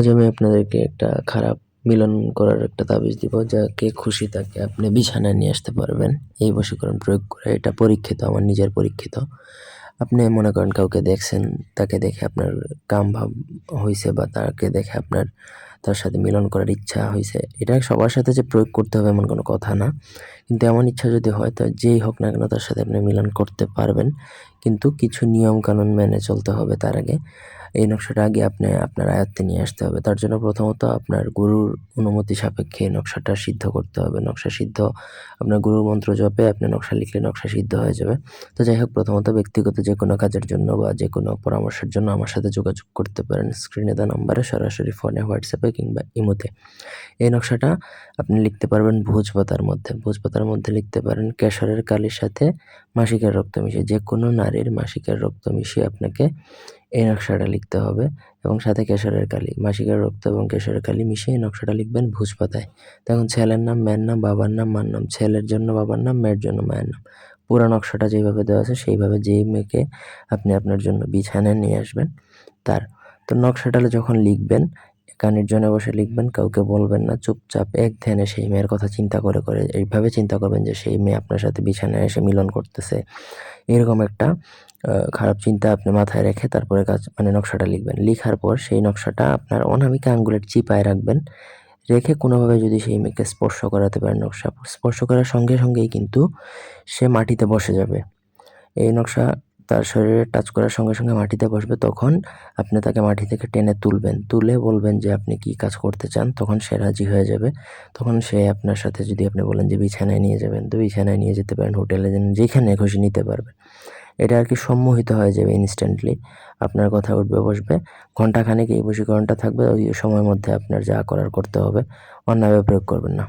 আজ আমি আপনাদেরকে একটা খারাপ মিলন করার একটা তাবিজ দিব যাকে খুশি তাকে আপনি বিছানায় নিয়ে আসতে পারবেন। এই বশীকরণ প্রয়োগ করে এটা পরীক্ষিত, আমার নিজের পরীক্ষিত। আপনি মনে করেন কাউকে দেখছেন, তাকে দেখে আপনার কাম ভাব হয়েছে বা তাকে দেখে আপনার তার সাথে মিলন করার ইচ্ছা হয়েছে এটা সবার সাথে যে প্রয়োগ করতে হবে এমন কোনো কথা না। কিন্তু এমন ইচ্ছা যদি হয়, তো যেই হোক না কেন তার সাথে আপনি মিলন করতে পারবেন। কিন্তু কিছু নিয়ম কানুন মেনে চলতে হবে তার আগে। এই নকশাটা আগে আপনি আপনার আয়ত্তে নিয়ে আসতে হবে। তার জন্য প্রথমত আপনার গুরুর অনুমতি সাপেক্ষে নকশাটা সিদ্ধ করতে হবে। নকশা সিদ্ধ, আপনার গুরুর মন্ত্র জপে আপনি নকশা লিখলে নকশা সিদ্ধ হয়ে যাবে। তো যাই হোক, প্রথমত ব্যক্তিগত যে কোনো কাজের জন্য বা যে কোনো পরামর্শের জন্য আমার সাথে যোগাযোগ করতে পারেন। স্ক্রিনে দেওয়া নাম্বারে সরাসরি ফোনে, হোয়াটসঅ্যাপে কিংবা ইমোতে। এই নকশাটা আপনি লিখতে পারবেন ভোজ পাতার মধ্যে। ভোজ পাতার মধ্যে লিখতে পারেন কেশরের কালির সাথে মাসিকের রক্ত মিশিয়ে। যে কোনো নারীর মাসিকের রক্ত মিশিয়ে আপনাকে এই নকশাটা লিখতে হবে এবং সাথে কেশরের কালি, মাসিকের রক্ত এবং কেশরের কালি মিশিয়ে এই নকশাটা লিখবেন ভুজ পাতায় তখন ছেলের নাম মেয়ের নাম, বাবার নাম, মার নাম, ছেলের জন্য বাবার নাম, মেয়ের জন্য মায়ের নাম। পুরো নকশাটা যেভাবে দেওয়া আছে সেইভাবে যেই মেয়েকে আপনি আপনার জন্য বিছানায় নিয়ে আসবেন তার। তো নকশাটা যখন লিখবেন নির্জনে বসে লিখবেন কাউকে বলবেন না চুপচাপ এক ধ্যানে সেই মেয়ের কথা চিন্তা করে করে এইভাবে চিন্তা করবেন যে সেই মেয়ে আপনার সাথে বিছানায় এসে মিলন করতেছে। এরকম একটা খারাপ চিন্তা আপনি মাথায় রেখে তারপরে কাজ মানে নকশাটা লিখবেন। লিখার পর সেই নকশাটা আপনার অনামিকা আঙ্গুলের চিপায় রাখবেন। রেখে কোনোভাবে যদি সেই মেয়েকে স্পর্শ করাতে পারেন নকশা স্পর্শ করার সঙ্গে সঙ্গেই কিন্তু সে মাটিতে বসে যাবে। এই নকশা তার শরীরে টাচ করার সঙ্গে সঙ্গে মাটিতে বসবে, তখন আপনি তাকে মাটি থেকে টেনে তুলবেন। তুলে বলবেন যে, আপনি কি কাজ করতে চান? তখন সে রাজি হয়ে যাবে। তখন সে আপনার সাথে যদি আপনি বলেন যে, বিছানায় নিয়ে যাবেন, তো বিছানায় নিয়ে যেতে পারেন হোটেলে, যেন যেখানে খুশি নিতে পারবেন। এটা আর কি সম্মোহিত হয়ে যাবে ইনস্ট্যান্টলি আপনার কথা উঠবে, বসবে। ঘন্টাখানেক এই বশীকরণটা থাকবে, ওই সময়ের মধ্যে আপনার যা করার করতে হবে। অন্যভাবে প্রয়োগ করবেন না।